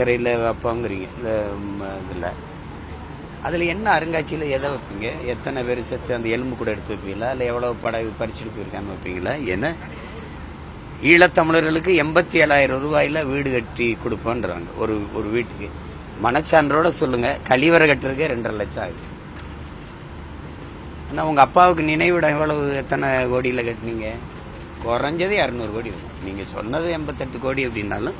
கடற்கரையில் வைப்போங்கிறீங்க. இந்த இதில். அதில் என்ன அருங்காட்சியில் எதை வைப்பீங்க? எத்தனை பேர் செத்து அந்த எலும்பு கூட எடுத்து வைப்பீங்களா? இல்லை எவ்வளோ படகு பறிச்சுட்டு போயிருக்கான்னு வைப்பீங்களா? ஏன்னா ஈழத்தமிழர்களுக்கு எண்பத்தி ஏழாயிரம் ரூபாயில் வீடு கட்டி கொடுப்போன்றாங்க ஒரு ஒரு வீட்டுக்கு. மனச்சான்றோட சொல்லுங்கள் கழிவறை கட்டுறதுக்கே ரெண்டரை லட்சம் ஆகுது ஆனால் உங்கள் அப்பாவுக்கு நினைவிடம் எவ்வளவு எத்தனை கோடியில் கட்டினீங்க? குறைஞ்சது இரநூறு கோடி இருக்கும் நீங்கள் சொன்னது எண்பத்தெட்டு கோடி அப்படின்னாலும்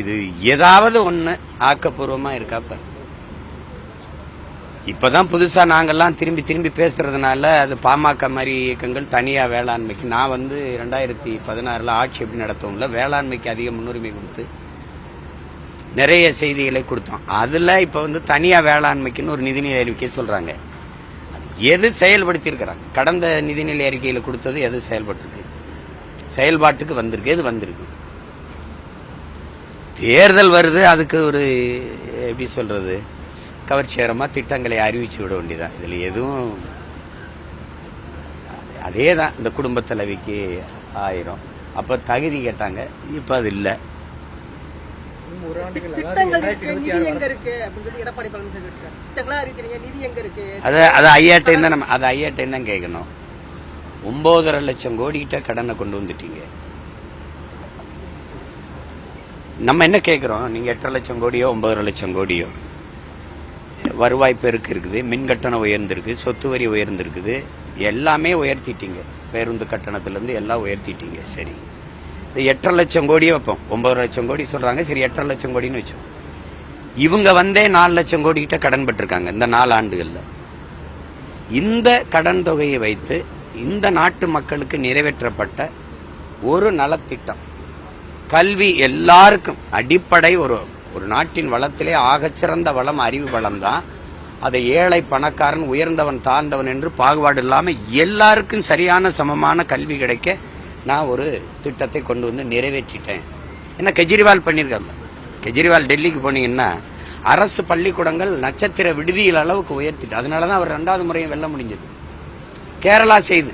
இது ஏதாவது ஒன்று ஆக்கப்பூர்வமாக இருக்காப்ப இப்பதான் புதுசா நாங்கெல்லாம் திரும்பி திரும்பி பேசுறதுனால அது பாமக மாதிரி இயக்கங்கள் தனியா வேளாண்மைக்கு. நான் வந்து ரெண்டாயிரத்தி பதினாறுல ஆட்சி எப்படி நடத்தோம்ல வேளாண்மைக்கு அதிக முன்னுரிமை கொடுத்து நிறைய செய்திகளை கொடுத்தோம். அதுல இப்ப வந்து தனியா வேளாண்மைக்குன்னு ஒரு நிதிநிலை அறிக்கை சொல்றாங்க. அது எது செயல்படுத்தியிருக்கிறாங்க? கடந்த நிதிநிலை அறிக்கையில் கொடுத்தது எது செயல்பட்டுருக்கு? செயல்பாட்டுக்கு வந்திருக்கு எது வந்திருக்கு? தேர்தல் வருது அதுக்கு ஒரு எப்படி சொல்றது கவர்ச்சிகரமா திட்டங்களை அறிவிச்சு விட வேண்டியதான் இதுல எதுவும் அதே தான் இந்த குடும்ப தலைவிக்கு ஆயிரம். அப்ப தகுதி கேட்டாங்க இப்ப அது இல்லை. அது அது ஐயாட்டையும் தான் நம்ம அது ஐயாட்டையும் தான் கேட்கணும். ஒன்பதரை லட்சம் கோடி கிட்ட கடனை கொண்டு வந்துட்டீங்க. நம்ம என்ன கேட்குறோம் நீங்கள் எட்டரை லட்சம் கோடியோ ஒன்பதரை லட்சம் கோடியோ. வருவாய் பெருக்கு இருக்குது மின் கட்டணம் உயர்ந்திருக்கு சொத்து வரி உயர்ந்திருக்குது. எல்லாமே உயர்த்திட்டீங்க. பேருந்து கட்டணத்திலேருந்து எல்லாம் உயர்த்திட்டீங்க. சரி. இந்த எட்டரை லட்சம் கோடியே வைப்போம். ஒன்பது லட்சம் கோடி சொல்கிறாங்க சரி எட்டரை லட்சம் கோடின்னு வச்சோம் இவங்க வந்தே நாலு லட்சம் கோடிக்கிட்ட கடன் பட்டிருக்காங்க இந்த நாலு ஆண்டுகளில். இந்த கடன் தொகையை வைத்து இந்த நாட்டு மக்களுக்கு நிறைவேற்றப்பட்ட ஒரு நலத்திட்டம். கல்வி எல்லாருக்கும் அடிப்படை ஒரு ஒரு நாட்டின் வளத்திலே ஆகச்சிறந்த வளம் அறிவு வளம் தான் அதை ஏழை பணக்காரன் உயர்ந்தவன் தாழ்ந்தவன் என்று பாகுபாடு இல்லாமல் எல்லாருக்கும் சரியான சமமான கல்வி கிடைக்க நான் ஒரு திட்டத்தை கொண்டு வந்து நிறைவேற்றிட்டேன். என்ன கெஜ்ரிவால் பண்ணியிருக்காங்க? கெஜ்ரிவால் டெல்லிக்கு போனீங்கன்னா அரசு பள்ளிக்கூடங்கள் நட்சத்திர விடுதியில் அளவுக்கு உயர்த்திட்டு அதனால தான் அவர் ரெண்டாவது முறையும் வெல்ல முடிஞ்சது. கேரளா செய்து.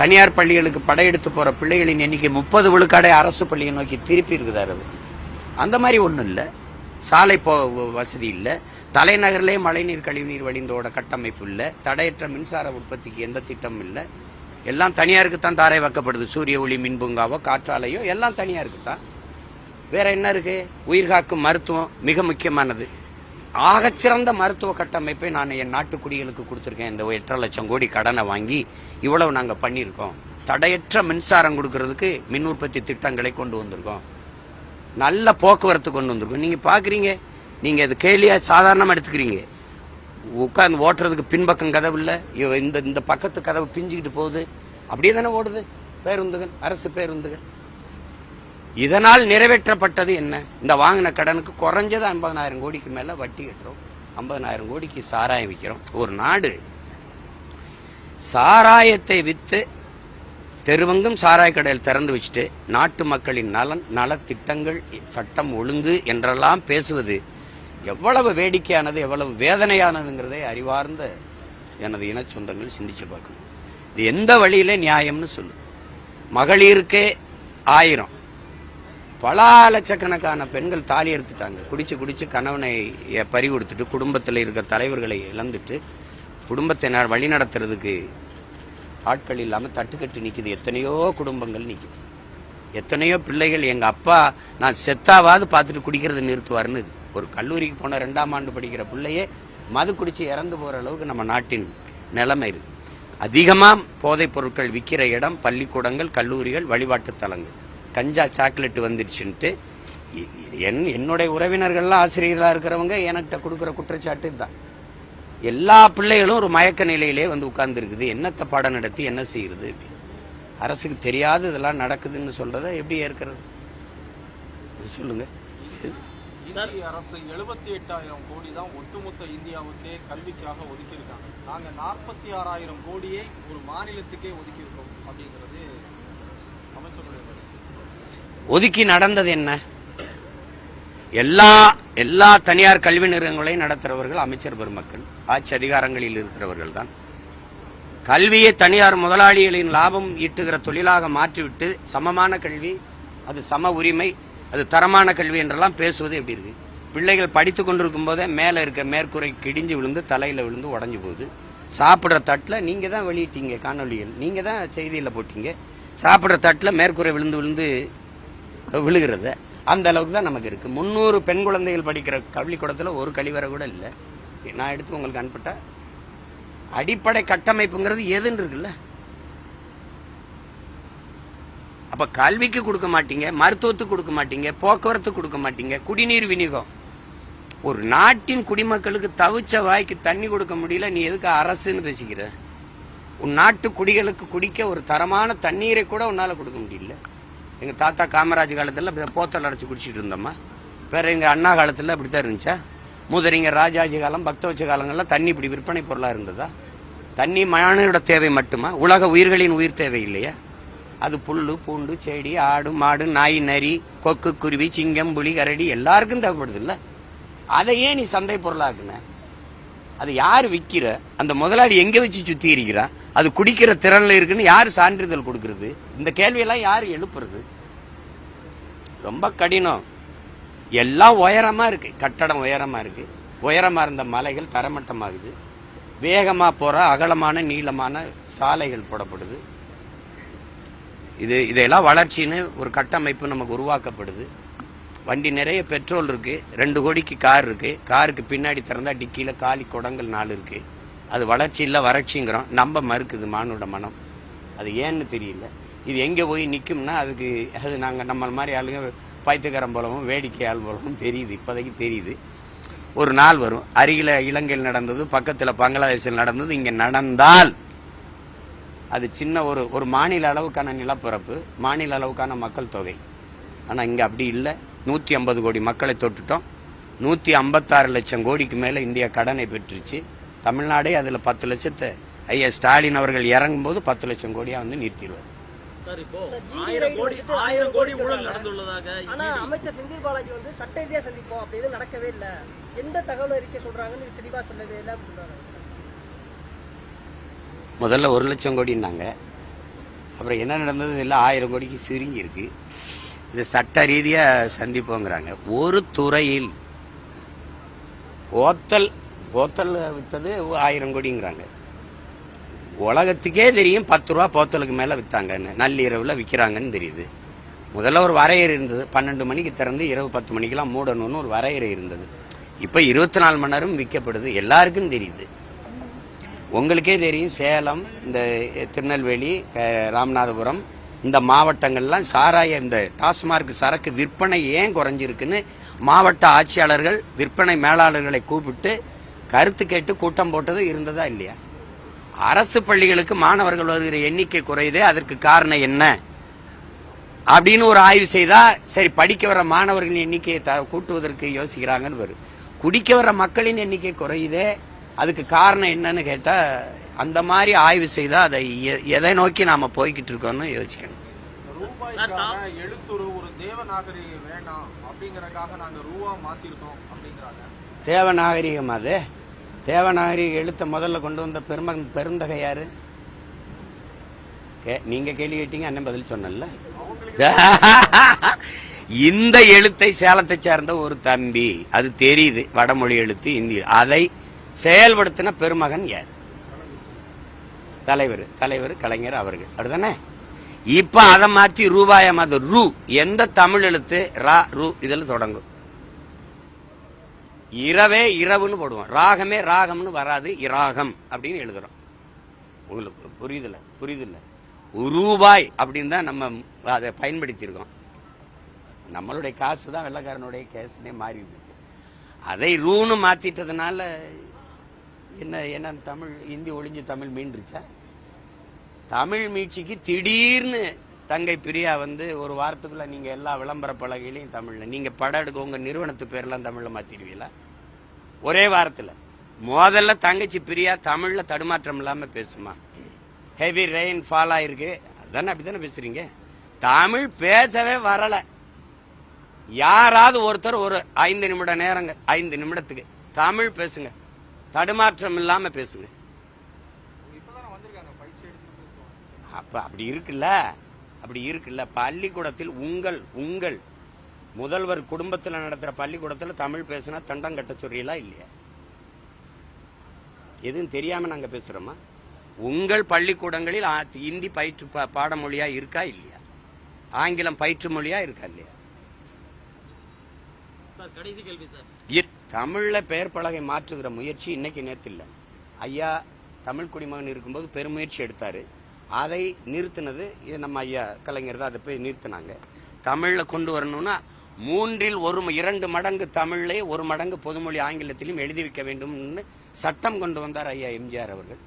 தனியார் பள்ளிகளுக்கு படையெடுத்து போற பிள்ளைகளின் எண்ணிக்கை முப்பது விழுக்காடை அரசு பள்ளியை நோக்கி திருப்பி இருக்குதார் அது அந்த மாதிரி ஒன்றும் இல்லை. சாலை போ வசதி இல்லை. தலைநகர்லேயே மழைநீர் கழிவுநீர் வழிந்தோட கட்டமைப்பு இல்லை. தடையற்ற மின்சார உற்பத்திக்கு எந்த திட்டமும் இல்லை. எல்லாம் தனியாருக்கு தான் தாரை வைக்கப்படுது. சூரிய ஒளி மின்பூங்காவோ காற்றாலையோ எல்லாம் தனியாருக்கு தான் வேற என்ன இருக்கு? உயிர்காக்கும் மருத்துவம் மிக முக்கியமானது. ஆகச்சிறந்த மருத்துவ கட்டமைப்பை நான் என் நாட்டு குடிகளுக்கு கொடுத்துருக்கேன். இந்த எட்டரை லட்சம் கோடி கடனை வாங்கி இவ்வளவு நாங்கள் பண்ணியிருக்கோம். தடையற்ற மின்சாரம் கொடுக்கறதுக்கு மின் உற்பத்தி திட்டங்களை கொண்டு வந்திருக்கோம். நல்ல போக்குவரத்து கொண்டு வந்திருக்கோம். நீங்கள் பார்க்குறீங்க நீங்கள் அது கேலியா சாதாரணமாக எடுத்துக்கிறீங்க. உட்காந்து ஓட்டுறதுக்கு பின்பக்கம் கதவு இல்லை. இவ இந்த இந்த பக்கத்து கதவு பிஞ்சுக்கிட்டு போகுது. அப்படியே தானே ஓடுது. பேருந்துகள் அரசு பேருந்துகள். இதனால் நிறைவேற்றப்பட்டது என்ன? இந்த வாங்கின கடனுக்கு குறைஞ்சது ஐம்பதனாயிரம் கோடிக்கு மேல வட்டி கட்டுறோம். ஐம்பதனாயிரம் கோடிக்கு சாராயம் விற்கிறோம் ஒரு நாடு சாராயத்தை வித்து தெருவங்கும் சாராய கடையில் திறந்து வச்சுட்டு நாட்டு மக்களின் நலன் நலத்திட்டங்கள் சட்டம் ஒழுங்கு என்றெல்லாம் பேசுவது எவ்வளவு வேடிக்கையானது எவ்வளவு வேதனையானதுங்கிறதை அறிவார்ந்த எனது இன சொந்தங்கள் சிந்திச்சு பார்க்கணும். இது எந்த வழியில நியாயம்னு சொல்லு. மகளிருக்கே ஆயிரம். பல லட்சக்கணக்கான பெண்கள் தாலி எடுத்துட்டாங்க. குடிச்சு குடிச்சு கணவனை பறி கொடுத்துட்டு குடும்பத்தில் இருக்க தலைவர்களை இழந்துட்டு குடும்பத்தை ந- வழி நடத்துறதுக்கு ஆட்கள் இல்லாமல் தட்டுக்கட்டு நிற்கிது எத்தனையோ குடும்பங்கள் நிற்கிது எத்தனையோ பிள்ளைகள் எங்கள் அப்பா நான் செத்தாவாது பார்த்துட்டு குடிக்கிறத நிறுத்துவார்னு இது. ஒரு கல்லூரிக்கு போன ரெண்டாம் ஆண்டு படிக்கிற பிள்ளையே மது குடிச்சு இறந்து போகிற அளவுக்கு நம்ம நாட்டின் நிலைமை இருக்கு அதிகமாக போதைப் பொருட்கள் விற்கிற இடம் பள்ளிக்கூடங்கள் கல்லூரிகள் வழிபாட்டு தலங்கள். கஞ்சா சாக்லேட் வந்துடுச்சுன்ட்டு என் என்னுடைய உறவினர்கள்லாம் ஆசிரியர்களாக இருக்கிறவங்க என்கிட்ட கொடுக்குற குற்றச்சாட்டு தான் எல்லா பிள்ளைகளும் ஒரு மயக்க நிலையிலே வந்து உட்கார்ந்துருக்குது. என்னத்தை பாடம் நடத்தி என்ன செய்யறது அப்படின்னு. அரசுக்கு தெரியாது இதெல்லாம் நடக்குதுன்னு சொல்றத எப்படி ஏற்கிறது? சொல்லுங்கள் சொல்லுங்க. இந்திய அரசு எழுபத்தி எட்டாயிரம் கோடி தான் ஒட்டுமொத்த இந்தியாவுக்கே கல்விக்காக ஒதுக்கியிருக்காங்க. நாங்க நாற்பத்தி ஆறாயிரம் கோடியை ஒரு மாநிலத்துக்கே ஒதுக்கியிருக்கோம் அப்படிங்கிறது அமைச்சருடைய ஒதுக்கி நடந்தது என்ன? எல்லா எல்லா தனியார் கல்வி நிறுவனங்களையும் நடத்துறவர்கள் அமைச்சர் பெருமக்கள். ஆட்சி அதிகாரங்களில் இருக்கிறவர்கள் தான் கல்வியை தனியார் முதலாளிகளின் லாபம் ஈட்டுகிற தொழிலாக மாற்றிவிட்டு சமமான கல்வி அது சம உரிமை அது தரமான கல்வி என்றெல்லாம் பேசுவது எப்படி இருக்கு? பிள்ளைகள் படித்து கொண்டிருக்கும் போதே மேலே இருக்க மேற்கூரை கிடிஞ்சு விழுந்து தலையில் விழுந்து உடஞ்சி போகுது. சாப்பிட்ற தட்டில் நீங்கள் தான் வெளியிட்டீங்க காணொலிகள் நீங்கள் தான் செய்தியில் போட்டீங்க. சாப்பிட்ற தட்டில் மேற்கூரை விழுந்து விழுந்து விழுகிறது அந்த அளவுக்கு தான் நமக்கு இருக்கு. முந்நூறு பெண் குழந்தைகள் படிக்கிற கல்விக்கூடத்தில் ஒரு கழிவறை கூட இல்லை. நான் எடுத்து உங்களுக்கு அனுப்பிட்டேன் அடிப்படை கட்டமைப்புங்கிறது எதுன்னு இருக்குல்ல? அப்ப கல்விக்கு கொடுக்க மாட்டீங்க மருத்துவத்துக்கு கொடுக்க மாட்டீங்க போக்குவரத்து கொடுக்க மாட்டீங்க குடிநீர் விநியோகம். ஒரு நாட்டின் குடிமக்களுக்கு தவிச்ச வாய்க்கு தண்ணி கொடுக்க முடியல நீ எதுக்கு அரசுன்னு பேசிக்கிற? உன் நாட்டு குடிகளுக்கு குடிக்க ஒரு தரமான தண்ணீரை கூட உன்னால கொடுக்க முடியல. எங்கள் தாத்தா காமராஜ் காலத்தில் இப்படி போத்தல் அடைச்சி குடிச்சிட்டு இருந்தோம்மா. வேறு எங்கள் அண்ணா காலத்தில் அப்படி தான் இருந்துச்சா? முதறிங்க ராஜாஜி காலம் பக்தவச்ச காலங்களில் தண்ணி இப்படி விற்பனை பொருளாக இருந்ததா? தண்ணி மனிதனோட தேவை மட்டுமா? உலக உயிர்களின் உயிர் தேவை இல்லையா? அது புல்லு பூண்டு செடி ஆடு மாடு நாய் நரி கொக்கு குருவி சிங்கம் புலி கரடி எல்லாருக்கும் தேவைப்படுது இல்லை? அதை ஏன் நீ சந்தை பொருளாக்குன. அது யார் விற்கிற அந்த முதலாளி எங்கே வச்சு சுற்றி இருக்கிறான்? அது குடிக்கிற திறனில் இருக்குன்னு யார் சான்றிதழ் கொடுக்கறது? இந்த கேள்வியெல்லாம் யார் எழுப்புறது? ரொம்ப கடினம். எல்லாம் உயரமாக இருக்குது கட்டடம் உயரமாக இருக்குது உயரமாக இருந்த மலைகள் தரமட்டமாகுது. வேகமாக போகிற அகலமான நீளமான சாலைகள் போடப்படுது. இது இதையெல்லாம் வளர்ச்சின்னு ஒரு கட்டமைப்பு நமக்கு உருவாக்கப்படுது. வண்டி நிறைய பெட்ரோல் இருக்குது ரெண்டு கோடிக்கு கார் இருக்குது காருக்கு பின்னாடி திறந்தால் டிக்கியில் காலி குடங்கள் நாலு இருக்குது அது வளர்ச்சி இல்லை வறட்சிங்கிறோம். நம்ப மறுக்குது மானோட மனம். அது ஏன்னு தெரியல. இது எங்கே போய் நிற்கும்னா அதுக்கு அது நாங்கள் நம்மளை மாதிரி ஆளுங்க பைத்தியக்காரன் போலவும் வேடிக்கை ஆள் போலவும் தெரியுது. இப்போதைக்கு தெரியுது. ஒரு நாள் வரும். அருகில் இலங்கையில் நடந்தது பக்கத்தில் பங்களாதேஷில் நடந்தது இங்கே நடந்தால் அது சின்ன ஒரு ஒரு மாநில அளவுக்கான நிலப்பரப்பு மாநில அளவுக்கான மக்கள் தொகை. ஆனால் இங்கே அப்படி இல்லை. நூற்றி ஐம்பது கோடி மக்களை தொட்டுட்டோம். நூற்றி ஐம்பத்தாறு லட்சம் கோடிக்கு மேலே இந்தியா கடனை பெற்றுச்சு. தமிழ்நாடே அதில் பத்து லட்சத்தை ஐயா ஸ்டாலின் அவர்கள் இறங்கும்போது பத்து லட்சம் கோடியாக வந்து நிறுத்திடுவார். அமைச்சர் செந்தில் பாலாஜி வந்து சட்ட ரீதியா சந்திப்போம் அப்படி எதுவும் நடக்கவே இல்ல. எந்த தகவல் அறிக்கை சொல்றாங்கன்னு தெளிவா சொல்லவே இல்லை அப்படின்னு சொல்றாங்க முதல்ல ஒரு லட்சம் கோடின்னாங்க. அப்புறம் என்ன நடந்தது? இல்லை ஆயிரம் கோடிக்கு சுருங்கி இருக்கு. இது சட்ட ரீதியாக சந்திப்போங்கிறாங்க. ஒரு துறையில் ஓத்தல் போத்தல் விற்றது ஆயிரம் கோடிங்கிறாங்க. உலகத்துக்கே தெரியும் பத்து ரூபா போத்தலுக்கு மேலே விற்றாங்கன்னு நள்ளிரவில் விற்கிறாங்கன்னு தெரியுது. முதல்ல ஒரு வரையறை இருந்தது. பன்னெண்டு மணிக்கு திறந்து இரவு பத்து மணிக்கெல்லாம் மூடணும்னு ஒரு வரையறை இருந்தது. இப்போ இருபத்தி நாலு மணி நேரம் விற்கப்படுது. எல்லாருக்கும் தெரியுது. உங்களுக்கே தெரியும் சேலம் இந்த திருநெல்வேலி ராமநாதபுரம் இந்த மாவட்டங்கள்லாம் சாராய இந்த டாஸ்மார்க் சரக்கு விற்பனை ஏன் குறைஞ்சிருக்குன்னு மாவட்ட ஆட்சியாளர்கள் விற்பனை மேலாளர்களை கூப்பிட்டு கருத்து கேட்டு கூட்டம் போட்டது இருந்ததா இல்லையா? அரசு பள்ளிகளுக்கு மாணவர்கள் வருகிற எண்ணிக்கை குறையுதே அதற்கு காரணம் என்ன? அப்படின்னு ஒரு ஆய்வு செய்தா சரி படிக்க வர மாணவர்களின் எண்ணிக்கையை த- கூட்டுவதற்கு யோசிக்கிறாங்கன்னு வரும். குடிக்க வர மக்களின் எண்ணிக்கை குறையுதே அதுக்கு காரணம் என்னன்னு கேட்டால் அந்த மாதிரி ஆய்வு செய்தா அதை எதை நோக்கி நாம போய்கிட்டு இருக்கோம்னு யோசிக்கணும். எழுத்துரு ஒரு தேவநாகரி வேண்டாம் அப்படிங்கறதுக்காக நாங்க ரூபா மாத்திருக்கோம் அப்படிங்கிறாங்க. தேவநாகரிகம் அது. தேவநாகரிக எழுத்த முதல்ல கொண்டு வந்த பெரும பெருந்தகை யாரு? நீங்க கேள்வி கேட்டீங்க அண்ணன் பதில் சொன்னல இந்த எழுத்தை சேலத்தை சேர்ந்த ஒரு தம்பி அது தெரியுது வடமொழி எழுத்து இந்தி அதை செயல்படுத்தின பெருமகன் யார்? தலைவர் தலைவர் கலைஞர் அவர்கள். அப்படிதானே இப்ப அதை மாத்தி ரூபாய மாத்த. ரூ. எந்த தமிழ் எழுத்து? ரா ரூ இதில் தொடங்கும். இரவே இரவுன்னு போடுவோம். ராகமே ராகம்னு வராது இராகம் அப்படின்னு எழுதுறோம். உங்களுக்கு புரியுதுல புரியுதில்ல? ரூபாய் அப்படின்னு தான் நம்ம அதை பயன்படுத்தியிருக்கோம். நம்மளுடைய காசு தான் வெள்ளக்காரனுடைய கேசுனே மாறி இருக்கு அதை ரூன்னு மாத்திட்டதுனால என்ன என்னன்னு தமிழ் இந்தி ஒளிஞ்சு தமிழ் மீண்டுருச்சா? தமிழ் மீட்சிக்கு திடீர்னு தங்கை பிரியா வந்து ஒரு வாரத்துக்குள்ள நீங்க எல்லா விளம்பர பலகையிலையும் தமிழ்ல நீங்க படம் எடுக்க உங்க நிறுவனத்து பேர்லாம் தமிழ்ல மாத்திடுவீங்களா? ஒரே வாரத்துல. முதல்ல தங்கச்சி பிரியா தமிழ்ல தடுமாற்றம் இல்லாம பேசுமா? ஹெவி ரெயின் ஃபால் ஆயிருக்கு. அதானே அப்படித்தானே பேசுறீங்க? தமிழ் பேசவே வரல. யாராவது ஒருத்தர் ஒரு ஐந்து நிமிட நேரங்க ஐந்து நிமிடத்துக்கு தமிழ் பேசுங்க. தடுமாற்றம் இல்லாம பேசுங்க. இப்பதானே வந்திருக்காங்க பயிற்சி எடுத்து பேசுவாங்க. அப்ப அப்படி இருக்குல்ல? அப்படி இருக்குல்ல? பள்ளிக்கூடத்தில் உங்கள் உங்கள் முதல்வர் குடும்பத்தில் நடத்துகிற பள்ளிக்கூடத்தில் தமிழ் பேசினா தண்டம் கட்ட சொல்றீங்களா இல்லையா? எதுவும் தெரியாம நாங்க பேசுறோமா? உங்கள் பள்ளிக்கூடங்களில் இந்தி பயிற்று பா- பாடமொழியா இருக்கா இல்லையா? ஆங்கிலம் பயிற்று மொழியா இருக்கா இல்லையா? சார் கடைசி கேள்வி சார். தமிழில் பெயர் பலகை மாற்றுகிற முயற்சி இன்னைக்கு நேற்று இல்லை ஐயா தமிழ் குடிமகன் இருக்கும்போது பெருமுயற்சி எடுத்தார். அதை நிறுத்தினது இது நம்ம ஐயா கலைஞர் தான் அதை போய் நிறுத்தினாங்க. தமிழில் கொண்டு வரணும்னா மூன்றில் ஒரு இரண்டு மடங்கு தமிழ்லே ஒரு மடங்கு பொதுமொழி ஆங்கிலத்திலும் எழுதி வைக்க வேண்டும்னு சட்டம் கொண்டு வந்தார் ஐயா எம்ஜிஆர் அவர்கள்.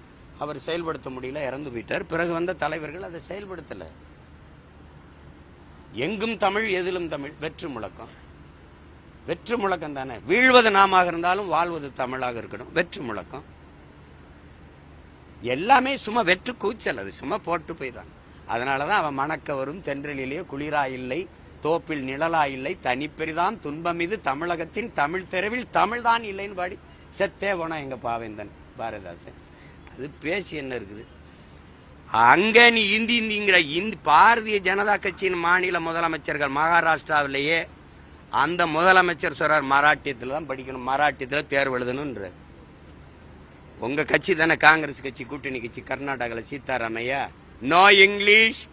அவர் செயல்படுத்த முடியல இறந்து போயிட்டார். பிறகு வந்த தலைவர்கள் அதை செயல்படுத்தலை. எங்கும் தமிழ் எதிலும் தமிழ் வெற்று முழக்கம். வெற்று முழக்கம் தானே வீழ்வது நாமாக இருந்தாலும் வாழ்வது தமிழாக இருக்கணும். வெற்று முழக்கம் எல்லாமே சும்மா வெற்று கூச்சல். அது சும்மா போட்டு போயிடறாங்க. அதனால தான் அவன் மணக்க வரும் தென்றலிலே குளிரா இல்லை தோப்பில் நிழலா இல்லை தனிப்பெரிதான் துன்பம் இது தமிழகத்தின் தமிழ் தெருவில் தமிழ்தான் இல்லைன்னு பாடி செத்தே போனா எங்க பாவேந்தன் பாரதிதாசன். அது பேசி என்ன இருக்குது? அங்க நீ இந்தி இந்திங்கிற இந்தி பாரதிய ஜனதா கட்சியின் மாநில முதலமைச்சர்கள் மகாராஷ்டிராவிலேயே அந்த முதலமைச்சர் சொல்றார் மராட்டியத்தில் தான் படிக்கணும் மராட்டியத்தில் தேர்வு எழுதணுன்றார் உங்கள் கட்சி தானே காங்கிரஸ் கட்சி கூட்டணி கட்சி கர்நாடகாவில் Siddaramaiah no English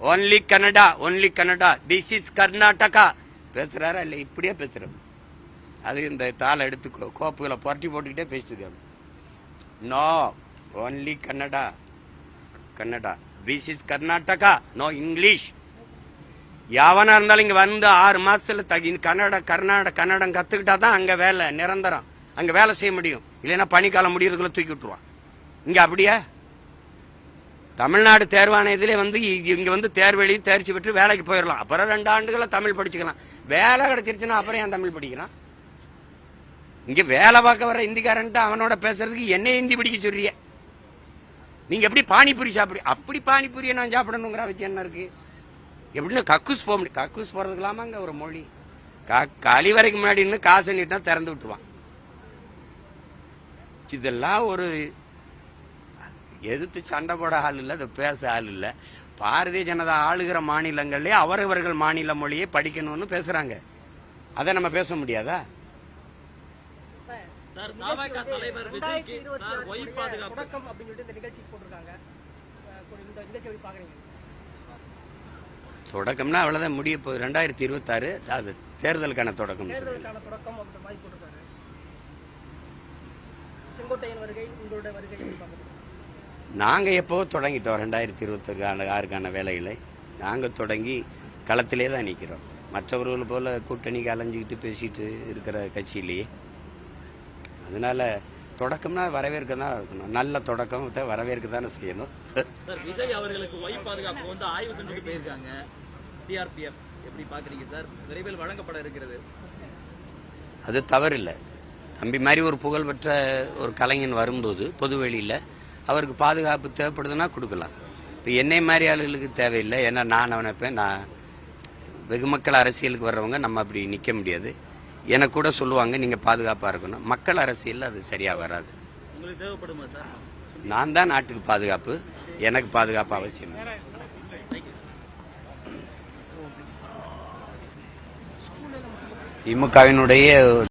only Kannada only Kannada this is Karnataka பேசுகிறாரா இல்லை இப்படியே பேசுறாரு. அது இந்த தாளை எடுத்து கோப்புகளை புரட்டி போட்டுக்கிட்டே பேசிட்டு no only Kannada Kannada this is Karnataka no English எவனா இருந்தாலும் இங்க வந்து ஆறு மாசத்துல தகி கன்னட கர்நாடக கன்னடம் கத்துக்கிட்டா தான் அங்க வேலை நிரந்தரம். அங்க வேலை செய்ய முடியும். இல்லைன்னா பனிக்காலம் முடியறதுக்குள்ள தூக்கி விட்டுருவான். இங்க அப்படியே? தமிழ்நாடு தேர்வாணையத்திலே வந்து இ- இங்க வந்து தேர்வு எழுதி தேர்ச்சி பெற்று வேலைக்கு போயிடலாம் அப்புறம் ரெண்டு ஆண்டுகளை தமிழ் படிச்சுக்கலாம். வேலை கிடைச்சிருச்சுன்னா அப்புறம் ஏன் தமிழ் படிக்கிறான்? இங்க வேலை பார்க்க வர இந்திக்காரன்ட்டு அவனோட பேசுறதுக்கு என்ன ஹிந்தி படிக்க சொல்றிய? நீங்க எப்படி பானிபூரி சாப்பிடு அப்படி பானிபூரியை நான் சாப்பிடணுங்கிற அவசியம் என்ன இருக்கு? எப்படின்னு கக்கூஸ் போக முடியும். கக்கூஸ் போறதுக்கலாமாங்க ஒரு மொழி. க- கழிவறைக்கு முன்னாடி நின்று காசு நீட்டினா திறந்து விட்டுருவான். இதெல்லாம் ஒரு எதிர்த்து சண்டை போட ஆள் இல்லை அதை பேச ஆள் இல்லை. பாரதிய ஜனதா ஆளுகிற மாநிலங்களே அவரவர்கள் மாநில மொழியை படிக்கணும்னு பேசுறாங்க. அதை நம்ம பேச முடியாதா? சார் தாவக தலைவர் விஜய்க்கு சார் ஒய் பாதுகாப்பு தொடக்கம் அப்படின்னு சொல்லிட்டு இந்த நிகழ்ச்சிக்கு போட்டிருக்காங்க அஹ் கொஞ்சம் இந்த நிகழ்ச்சி எப்படி பாக்குறீங்க தொடக்கம்னா அவ்வளவுதான் முடிய போகுது. ரெண்டாயிரத்தி இருபத்தாறு அது தேர்தலுக்கான தொடக்கம் சொல்றேன் தேர்தலுக்கான தொடக்கம் அப்படின்ற மாதிரி போட்டிருக்காங்க செங்கோட்டையன் வருகை உங்களுடைய வருகை எப்படி பாக்குறீங்க நாங்க எப்போ தொடங்கிட்டோம் ரெண்டாயிரத்தி இருபத்தி ஆறுக்கான வேலைகளை. நாங்க தொடங்கி களத்திலே தான் நிக்கிறோம். மற்றவர்கள் போல கூட்டணிக்கு அலைஞ்சிக்கிட்டு பேசிட்டு இருக்கிற கட்சியிலேயே. அதனால தொடக்கம்னா வரவேற்க தான் இருக்கணும். நல்ல தொடக்கத்தை வரவேற்க தானே செய்யணும். சார் விஜய் அவர்களுக்கு ஒய் பாதுகாப்பு வந்து ஆய்வு செஞ்சுட்டு போயிருக்காங்க. சிஆர்பிஎஃப் எப்படி பாக்குறீங்க சார்? விரைவில் வழங்கப்பட இருக்கிறது. அது தவறில்லை. தம்பி மாதிரி ஒரு புகழ்பெற்ற ஒரு கலைஞன் வரும்போது பொதுவெளியில் அவருக்கு பாதுகாப்பு தேவைப்படுதுன்னா கொடுக்கலாம். இப்போ என்னை மாதிரி ஆளுகளுக்கு தேவையில்லை. ஏன்னா நான் நினைப்பேன் நான் வெகுமக்கள் அரசியலுக்கு வர்றவங்க நம்ம அப்படி நிற்க முடியாது. எனக்கு கூட சொல்லுவாங்க நீங்கள் பாதுகாப்பாக இருக்கணும். மக்கள் அரசியலில் அது சரியாக வராது. நான் தான் நாட்டுக்கு பாதுகாப்பு. எனக்கு பாதுகாப்பு அவசியம். திமுகவினுடைய